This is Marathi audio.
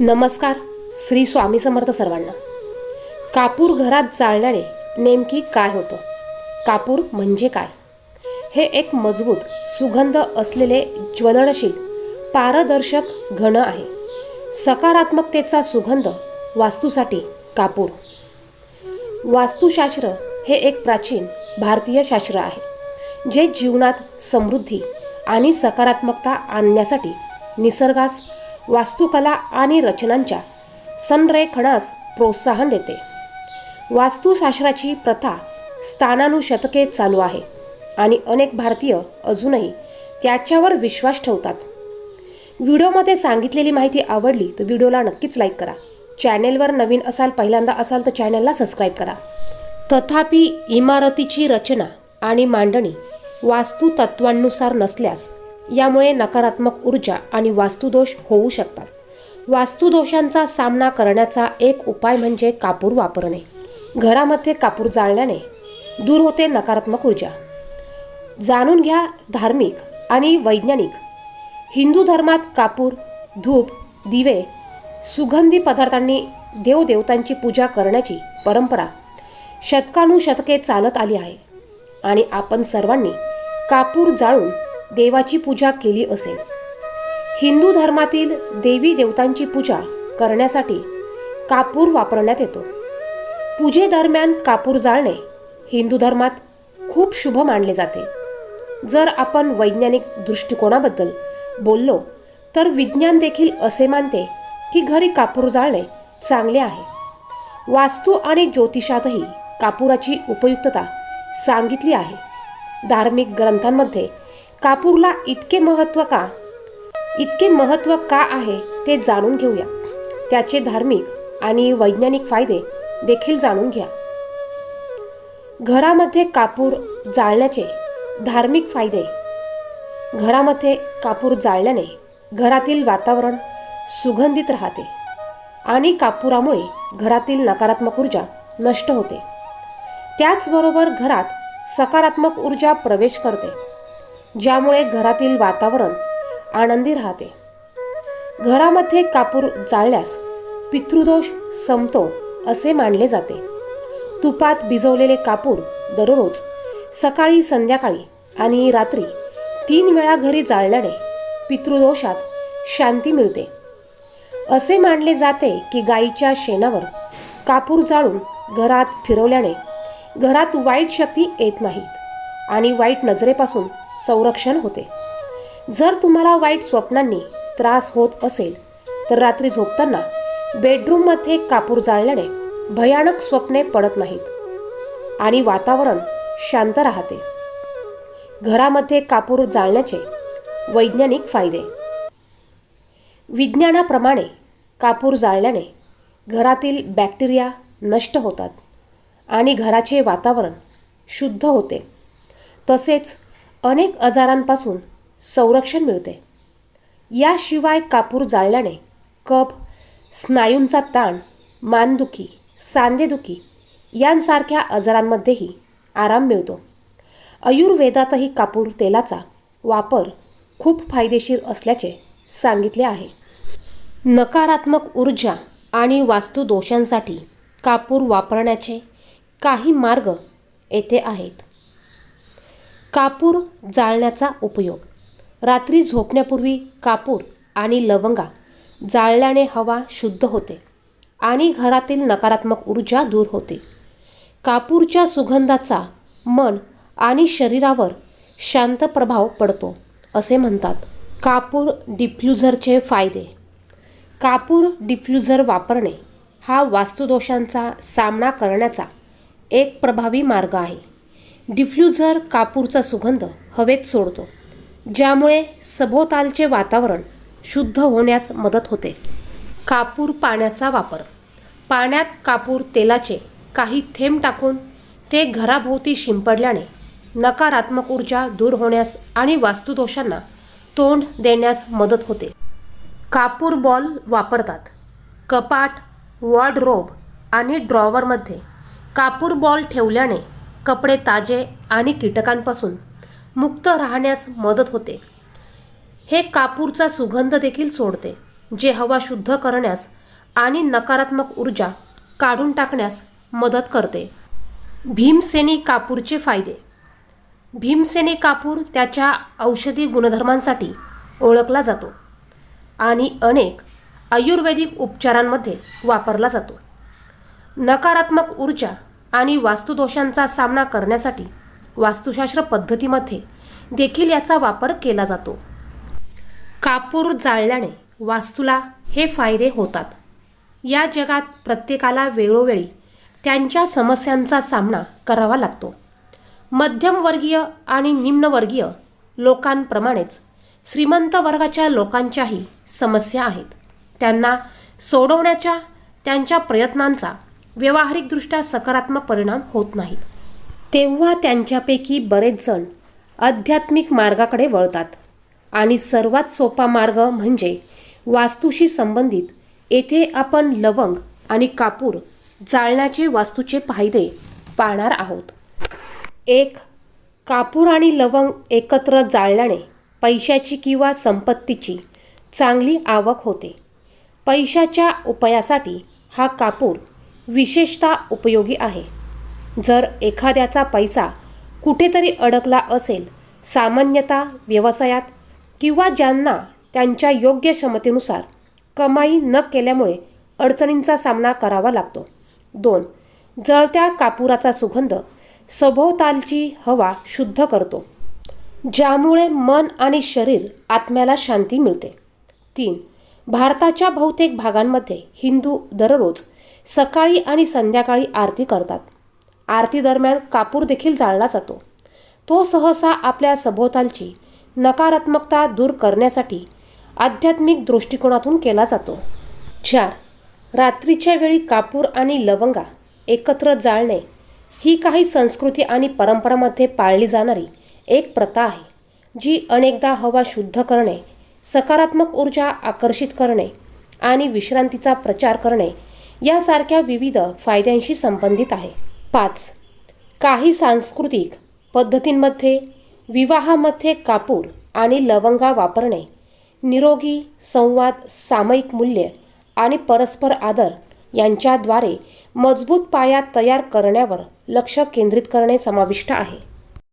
नमस्कार श्री स्वामी समर्थ सर्वांना. कापूर घरात जाळणारे नेमकी काय होतं? कापूर म्हणजे काय? हे एक मजबूत सुगंध असलेले ज्वलनशील पारदर्शक घन आहे. सकारात्मकतेचा सुगंध वास्तूसाठी कापूर. वास्तुशास्त्र हे एक प्राचीन भारतीय शास्त्र आहे जे जीवनात समृद्धी आणि सकारात्मकता आणण्यासाठी निसर्गास वास्तुकला आणि रचनांच्या संरेखनास प्रोत्साहन देते. वास्तुशास्त्राची प्रथा स्थानानुशतके चालू आहे आणि अनेक भारतीय अजूनही त्याच्यावर विश्वास ठेवतात. व्हिडिओमध्ये सांगितलेली माहिती आवडली तर व्हिडिओला नक्कीच लाईक करा. चॅनेलवर नवीन असाल पहिल्यांदा असाल तर चॅनेलला सबस्क्राईब करा. तथापि इमारतीची रचना आणि मांडणी वास्तुतत्वांनुसार नसल्यास यामुळे नकारात्मक ऊर्जा आणि वास्तुदोष होऊ शकतात. वास्तुदोषांचा सामना करण्याचा एक उपाय म्हणजे कापूर वापरणे. घरामध्ये कापूर जाळल्याने दूर होते नकारात्मक ऊर्जा. जाणून घ्या धार्मिक आणि वैज्ञानिक. हिंदू धर्मात कापूर धूप दिवे सुगंधी पदार्थांनी देवदेवतांची पूजा करण्याची परंपरा शतकानुशतके चालत आली आहे. आणि आपण सर्वांनी कापूर जाळून देवाची पूजा केली असेल. हिंदू धर्मातील देवी देवतांची पूजा करण्यासाठी कापूर वापरण्यात येतो. पूजेदरम्यान कापूर जाळणे हिंदू धर्मात खूप शुभ मानले जाते. जर आपण वैज्ञानिक दृष्टिकोनाबद्दल बोललो तर विज्ञान देखील असे मानते की घरी कापूर जाळणे चांगले आहे. वास्तू आणि ज्योतिषातही कापुराची उपयुक्तता सांगितली आहे. धार्मिक ग्रंथांमध्ये कापूरला इतके महत्त्व का? इतके महत्त्व का आहे ते जाणून घेऊया. त्याचे धार्मिक आणि वैज्ञानिक फायदे देखील जाणून घ्या. घरामध्ये कापूर जाळण्याचे धार्मिक फायदे. घरामध्ये कापूर जाळल्याने घरातील वातावरण सुगंधित राहते आणि कापुरामुळे घरातील नकारात्मक ऊर्जा नष्ट होते. त्याचबरोबर घरात सकारात्मक ऊर्जा प्रवेश करते. ज्यामुळे घरातील वातावरण आनंदी राहते. घरामध्ये कापूर जाळल्यास पितृदोष संपतो असे मानले जाते. तुपात भिजवलेले कापूर दररोज सकाळी संध्याकाळी आणि रात्री तीन वेळा घरी जाळल्याने पितृदोषात शांती मिळते. असे मानले जाते की गाईच्या शेणावर कापूर जाळून घरात फिरवल्याने घरात वाईट शक्ती येत नाहीत आणि वाईट नजरेपासून संरक्षण होते. जर तुम्हाला वाईट स्वप्नांनी त्रास होत असेल तर रात्री झोपताना बेडरूममध्ये कापूर जाळल्याने भयानक स्वप्ने पडत नाहीत आणि वातावरण शांत राहते. घरामध्ये कापूर जाळण्याचे वैज्ञानिक फायदे. विज्ञानाप्रमाणे कापूर जाळल्याने घरातील बॅक्टेरिया नष्ट होतात आणि घराचे वातावरण शुद्ध होते. तसेच अनेक आजारांपासून संरक्षण मिळते. याशिवाय कापूर जाळल्याने कफ स्नायूंचा ताण मानदुखी सांधेदुखी यांसारख्या आजारांमध्येही आराम मिळतो. आयुर्वेदातही कापूर तेलाचा वापर खूप फायदेशीर असल्याचे सांगितले आहे. नकारात्मक ऊर्जा आणि वास्तुदोषांसाठी कापूर वापरण्याचे काही मार्ग येथे आहेत. कापूर जाळण्याचा उपयोग. रात्री झोपण्यापूर्वी कापूर आणि लवंगा जाळल्याने हवा शुद्ध होते आणि घरातील नकारात्मक ऊर्जा दूर होते. कापूरच्या सुगंधाचा मन आणि शरीरावर शांत प्रभाव पडतो असे म्हणतात कापूर डिफ्युझरचे फायदे. कापूर डिफ्युझर वापरणे हा वास्तुदोषांचा सामना करण्याचा एक प्रभावी मार्ग आहे. डिफ्युझर कापूरचा सुगंध हवेत सोडतो ज्यामुळे सभोवतालचे वातावरण शुद्ध होण्यास मदत होते. कापूर पाण्याचा वापर. पाण्यात कापूर तेलाचे काही थेंब टाकून ते घराभोवती शिंपडल्याने नकारात्मक ऊर्जा दूर होण्यास आणि वास्तुदोषांना तोंड देण्यास मदत होते. कापूर बॉल वापरतात. कपाट वॉर्डरोब आणि ड्रॉवरमध्ये कापूर बॉल ठेवल्याने कपडे ताजे आणि कीटकांपासून मुक्त राहण्यास मदत होते. हे कापूरचा सुगंध देखील सोडते जे हवा शुद्ध करण्यास आणि नकारात्मक ऊर्जा काढून टाकण्यास मदत करते. भीमसेनी कापूरचे फायदे. भीमसेनी कापूर त्याच्या औषधी गुणधर्मांसाठी ओळखला जातो आणि अनेक आयुर्वेदिक उपचारांमध्ये वापरला जातो. नकारात्मक ऊर्जा आणि वास्तुदोषांचा सामना करण्यासाठी वास्तुशास्त्र पद्धतीमध्ये देखील याचा वापर केला जातो. कापूर जाळल्याने वास्तूला हे फायदे होतात. या जगात प्रत्येकाला वेळोवेळी त्यांच्या समस्यांचा सामना करावा लागतो. मध्यमवर्गीय आणि निम्नवर्गीय लोकांप्रमाणेच श्रीमंत वर्गाच्या लोकांच्याही समस्या आहेत. त्यांना सोडवण्याच्या त्यांच्या प्रयत्नांचा व्यावहारिकदृष्ट्या सकारात्मक परिणाम होत नाही. तेव्हा त्यांच्यापैकी बरेच जण आध्यात्मिक मार्गाकडे वळतात. आणि सर्वात सोपा मार्ग म्हणजे वास्तूशी संबंधित येथे आपण लवंग आणि कापूर जाळण्याचे वास्तूचे फायदे पाहणार आहोत. एक कापूर आणि लवंग एकत्र जाळल्याने पैशाची किंवा संपत्तीची चांगली आवक होते. पैशाच्या उपायासाठी हा कापूर विशेषतः उपयोगी आहे. जर एखाद्याचा पैसा कुठेतरी अडकला असेल सामान्यतः व्यवसायात किंवा ज्यांना त्यांच्या योग्य क्षमतेनुसार कमाई न केल्यामुळे अडचणींचा सामना करावा लागतो. दोन जळत्या कापुराचा सुगंध सभोवतालची हवा शुद्ध करतो ज्यामुळे मन आणि शरीर आत्म्याला शांती मिळते. तीन भारताच्या बहुतेक भागांमध्ये हिंदू दररोज सकाळी आणि संध्याकाळी आरती करतात. आरती दरम्यान कापूर देखील जाळला जातो. तो सहसा आपल्या सभोवतालची नकारात्मकता दूर करण्यासाठी आध्यात्मिक दृष्टिकोनातून केला जातो. चार. रात्रीच्या वेळी कापूर आणि लवंगा एकत्र जाळणे ही काही संस्कृती आणि परंपरामध्ये पाळली जाणारी एक प्रथा आहे जी अनेकदा हवा शुद्ध करणे सकारात्मक ऊर्जा आकर्षित करणे आणि विश्रांतीचा प्रचार करणे यासारख्या विविध फायद्यांशी संबंधित आहे. पाच. काही सांस्कृतिक पद्धतींमध्ये विवाहामध्ये कापूर आणि लवंगा वापरणे निरोगी संवाद सामायिक मूल्य आणि परस्पर आदर यांच्याद्वारे मजबूत पाया तयार करण्यावर लक्ष केंद्रित करणे समाविष्ट आहे.